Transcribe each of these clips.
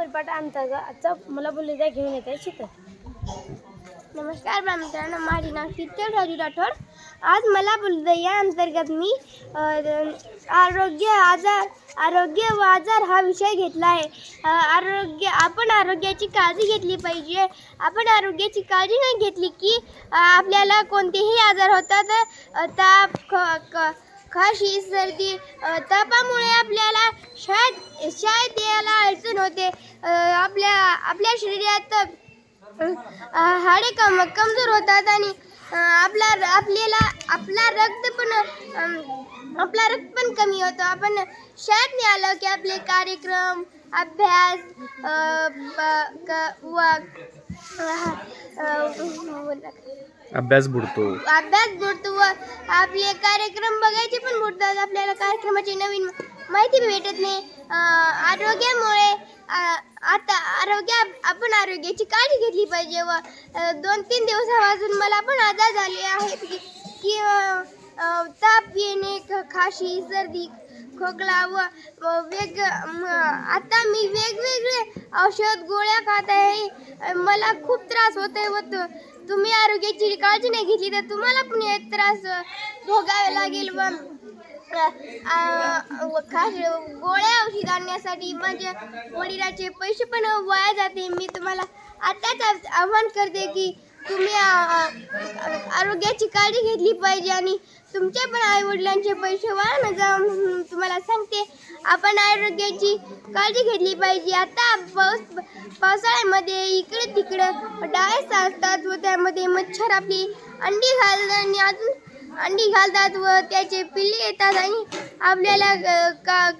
परिपाठ अंतर्गत मला बोलले घेऊन येते शीतल नमस्कार मित्रांनो माझे नाव शीतल राजू राठोड. आज मला बोललं या अंतर्गत मी अ, आरोग्य आजार आरोग्य व आजार हा विषय घेतला आहे. अ, आरोग्य आपण आरोग्याची काळजी घेतली पाहिजे. आपण आरोग्याची काळजी नाही घेतली की अ, आपल्याला कोणतेही आजार होतात अ, ताप ख- क- खाशी सर्दी तापामुळे आपल्याला शाळेत शाळेत यायला अडचण होते. आपल्या आपल्या शरीरात हाडे कम कमजोर होतात आणि आपला आपल्याला आपला रक्त पण आपला रक्त पण कमी होतो. आपण शाळेत नाही आलं की आपले कार्यक्रम अभ्यास ब- व अभ्यास बुडतो. अभ्यास बुडतो व आपले कार्यक्रम बघायचे पण बुडतात. आपल्याला कार्यक्रमाची नवीन माहिती भेटत नाही. आरोग्यामुळे आता आरोग्य आपण आरोग्याची काळजी घेतली पाहिजे व दोन तीन दिवसापासून मला पण आजार झाले आहेत की ताप येणे खाशी सर्दी खोकला व वेग आता मी वेगवेगळे औषध गोळ्या खात आहे. मला खूप त्रास होतोय व तुम्ही आरोग्याची काळजी नाही घेतली तर तुम्हाला पण हे त्रास भोगावे लागेल व खास गोळ्या औषध आणण्यासाठी माझ्या वडिलाचे पैसे पण वाया जाते. मी तुम्हाला आताच आव- आव्हान करते की तुम्ही आरोग्याची काळजी घेतली पाहिजे आणि तुमच्या पण आई वडिलांचे पैसे वाया न जाऊन तुम्हाला सांगते आपण आरोग्याची काळजी घेतली पाहिजे. आता पाऊस पावसाळ्यामध्ये इकडे तिकडे डाळे साचतात व त्यामध्ये मच्छर आपली अंडी घालतात आणि अजून अंडी घालतात व त्याचे पिल्ले येतात आणि आपल्याला का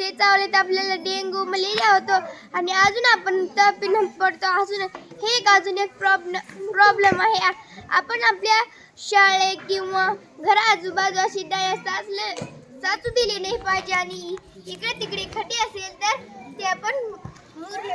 ते चावले तर आपल्याला डेंगू मलेरिया होतो. आणि अजून आपण तपिन पडतो. अजून हे एक अजून एक प्रॉब्लम प्रॉब्लेम आहे. आपण आपल्या शाळे किंवा घरा आजूबाजू अशी डाळ साचले साचू दिली नाही पाहिजे. आणि इकडे तिकडे खटी असेल तर ते आपण मुरले.